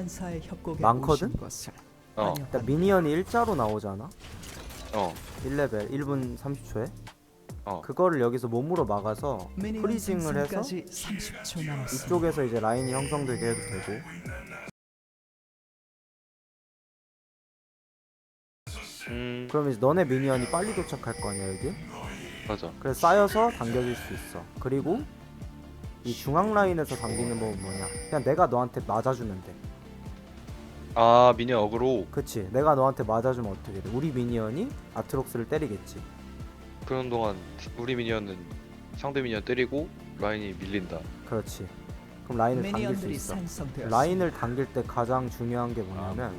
환사의 협곡에 많거든? 오신 것을 어, 일단 환영합니다. 미니언이 일자로 나오잖아 어, 1레벨 1분 30초에 어. 그거를 여기서 몸으로 막아서 미니언 프리징을 해서 생성까지 30초 남았습니다. 이쪽에서 이제 라인이 형성되게 해도 되고 음, 그럼 이제 너네 미니언이 빨리 도착할 거 아니야 여기 맞아. 그래서 쌓여서 당겨질 수 있어 그리고 이 중앙 라인에서 당기는 법은 뭐냐 그냥 내가 너한테 맞아주면 돼 아, 미니언 어그로. 그치. 내가 너한테 맞아주면 어떻게 돼 우리 미니언이 아트록스를 때리겠지. 그런 동안 우리 미니언은 상대 미니언 때리고 라인이 밀린다. 그렇지. 그럼 라인을 당길 수 미니언들이 있어. 생성되었습니다. 라인을 당길 때 가장 중요한 게 뭐냐면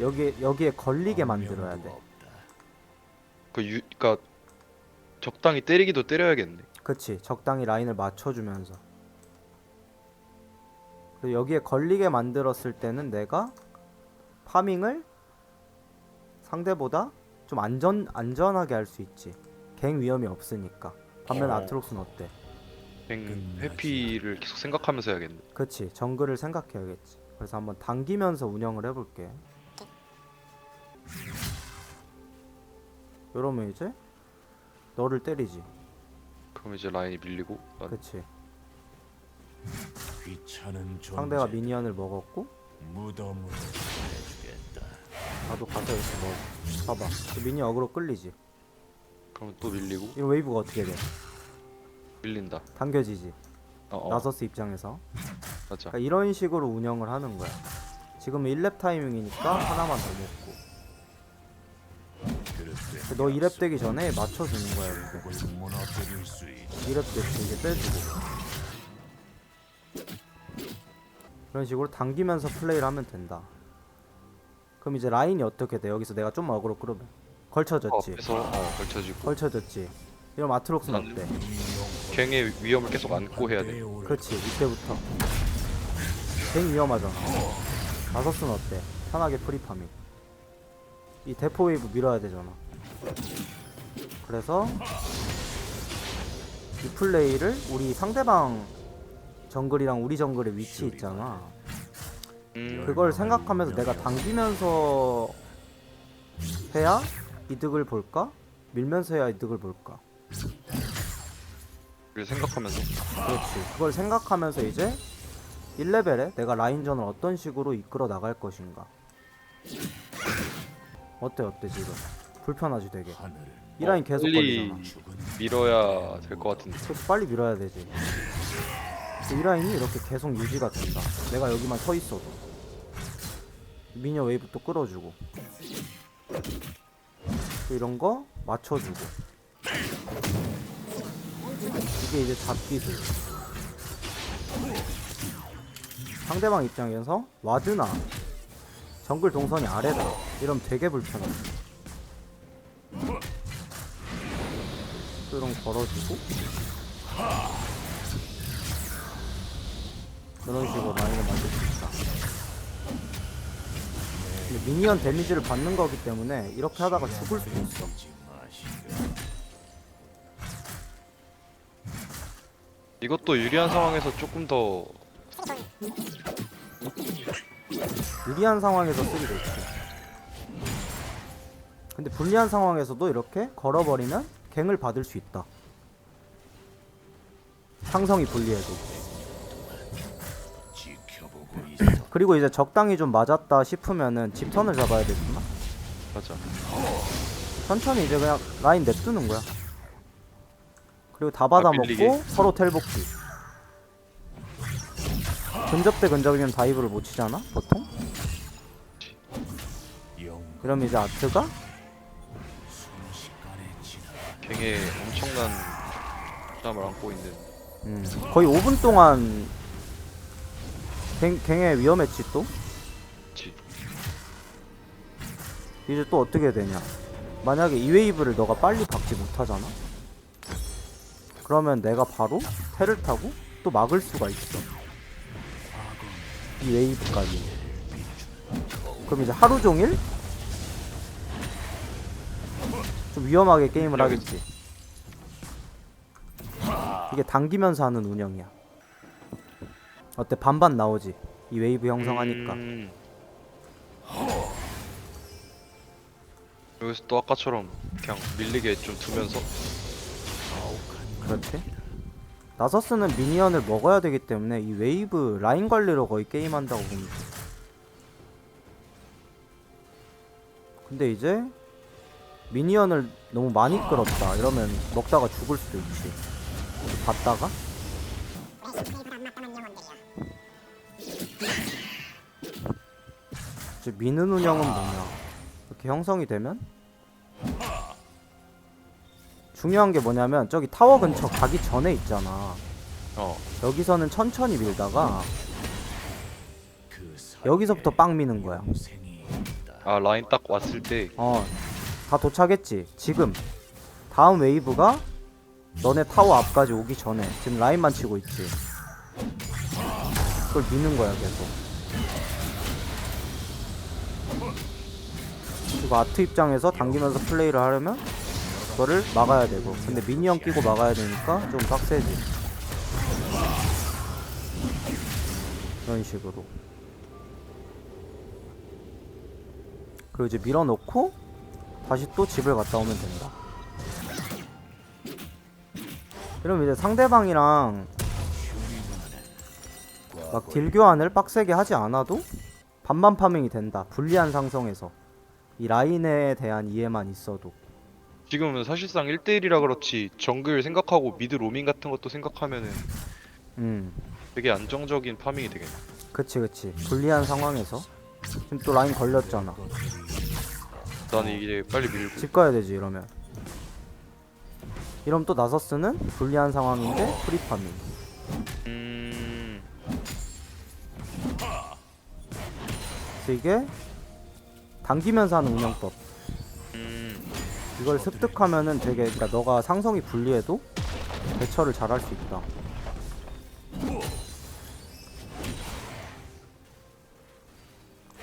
여기 여기에 걸리게 만들어야 돼. 그 유, 그니까 적당히 때리기도 때려야겠네. 그치. 적당히 라인을 맞춰주면서. 그리고 여기에 걸리게 만들었을 때는 내가 파밍을 상대보다 좀 안전 안전하게 할 수 있지 갱 위험이 없으니까 반면 어. 아트록스는 어때? 갱 회피를 계속 생각하면서 해야겠네. 그치 정글을 생각해야겠지 그래서 한번 당기면서 운영을 해볼게 이러면 이제 너를 때리지 그럼 이제 라인이 밀리고 난 그치 귀찮은 존재 상대가 미니언을 먹었고 무덤으로. 나도 가서 이렇게 먹어 봐봐. 그 미니 어그로 끌리지? 그러면 또 밀리고? 이 웨이브가 어떻게 돼? 밀린다. 당겨지지? 어, 어. 나서스 입장에서? 맞아. 그러니까 이런 식으로 운영을 하는 거야. 지금은 1랩 타이밍이니까 하나만 더 먹고. 너 2랩 되기 전에 맞춰주는 거야 있다. 2랩 됐지 이제 빼주고. 이런 식으로 당기면서 플레이를 하면 된다 그럼 이제 라인이 어떻게 돼? 여기서 내가 좀 어그로 끌으면 어, 걸쳐졌지 앞에서 어, 걸쳐지고 걸쳐졌지 이런 아트록스는 어때? 갱의 위험을 계속 안고 해야 돼. 그렇지 이때부터 갱 위험하잖아 다섯은 어때? 편하게 프리파밍 이 대포 웨이브 밀어야 되잖아 그래서 이 플레이를 우리 상대방 정글이랑 우리 정글의 위치 있잖아 음, 그걸 생각하면서 내가 당기면서 해야 이득을 볼까? 밀면서 해야 이득을 볼까? 그걸 생각하면서 그렇지. 그걸 생각하면서 이제 1레벨에 내가 라인전을 어떤 식으로 이끌어 나갈 것인가. 어때 어때 지금? 불편하지 되게. 이 라인 계속 빨리 걸리잖아. 밀어야 될 것 같은데. 그래서 빨리 밀어야 되지. 이 라인이 이렇게 계속 유지가 된다. 내가 여기만 서 있어도. 미녀 웨이브 또 끌어주고. 또 이런 거 맞춰주고. 이게 이제 잡기술. 상대방 입장에서 와드나 정글 동선이 아래다. 이러면 되게 불편해. 또 이런 거 걸어주고. 이런 식으로 라인을 만들 수 있다. 근데 미니언 데미지를 받는 거기 때문에 이렇게 하다가 죽을 수도 있어. 이것도 유리한 상황에서 조금 더 유리한 상황에서 쓰기 좋지. 근데 불리한 상황에서도 이렇게 걸어버리면 갱을 받을 수 있다. 상성이 불리해도. 그리고 이제 적당히 좀 맞았다 싶으면은 집턴을 잡아야 되구나. 맞아. 천천히 이제 그냥 라인 냅두는 거야. 그리고 다 받아먹고 밀리게. 서로 텔복기. 근접 대 근접이면 다이브를 못 치잖아 보통. 영 그럼 이제 아트가 갱의 엄청난 부담을 안고 있는 음, 거의 5분 동안 갱, 갱에 위험했지 또. 지. 이제 또 어떻게 되냐? 만약에 이 웨이브를 너가 빨리 박지 못하잖아? 그러면 내가 바로 테를 타고 또 막을 수가 있어. 이 웨이브까지. 그럼 이제 하루 종일 좀 위험하게 게임을 하겠지. 이게 당기면서 하는 운영이야 어때 반반 나오지 이 웨이브 형성하니까. 음. 여기서 또 아까처럼 그냥 밀리게 좀 두면서 그렇지. 나서스는 미니언을 먹어야 되기 때문에 이 웨이브 라인 관리로 거의 게임한다고 돼. 근데 이제 미니언을 너무 많이 끌었다 이러면 먹다가 죽을 수도 있지. 봤다가 이제 미는 운영은 뭐냐? 이렇게 형성이 되면 중요한 게 뭐냐면 저기 타워 근처 가기 전에 있잖아. 어 여기서는 천천히 밀다가 여기서부터 빵 미는 거야. 아 라인 딱 왔을 때 어, 다 도착했지. 지금 다음 웨이브가 너네 타워 앞까지 오기 전에 지금 라인만 치고 있지. 그걸 미는 거야 계속. 그리고 아트 입장에서 당기면서 플레이를 하려면 그거를 막아야 되고. 근데 미니언 끼고 막아야 되니까 좀 빡세지. 이런 식으로. 그리고 이제 밀어놓고 다시 또 집을 갔다 오면 된다. 그럼 이제 상대방이랑 막 딜 교환을 빡세게 하지 않아도 반반 파밍이 된다. 불리한 상성에서. 이 라인에 대한 이해만 있어도. 지금은 사실상 1대1이라 그렇지 정글 생각하고 미드 로밍 같은 것도 생각하면은 음. 되게 안정적인 파밍이 되겠네. 그치 그치. 불리한 상황에서. 지금 또 라인 걸렸잖아. 나는 이게 빨리 밀고. 집 가야 되지 이러면. 이러면 또 나서스는 불리한 상황인데 프리파밍 이게 당기면서 하는 운영법. 음... 이걸 습득하면은 되게 그러니까 너가 상성이 불리해도 대처를 잘 할 수 있다.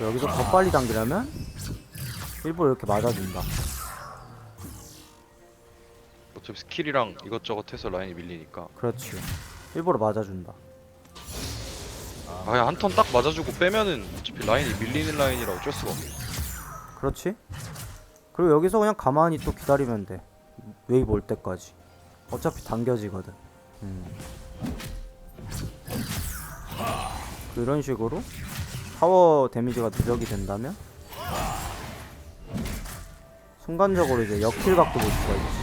여기서 더 빨리 당기려면 일부러 이렇게 맞아준다. 어차피 스킬이랑 이것저것 해서 라인이 밀리니까. 그렇지. 일부러 맞아준다 아 그냥 한턴 딱 맞아주고 빼면은 어차피 라인이 밀리는 라인이라 어쩔 수가 없네. 그렇지? 그리고 여기서 그냥 가만히 또 기다리면 돼. 웨이브 올 때까지. 어차피 당겨지거든. 음. 그 이런 식으로 타워 데미지가 누적이 된다면 순간적으로 이제 역킬 각도 볼 수가 있지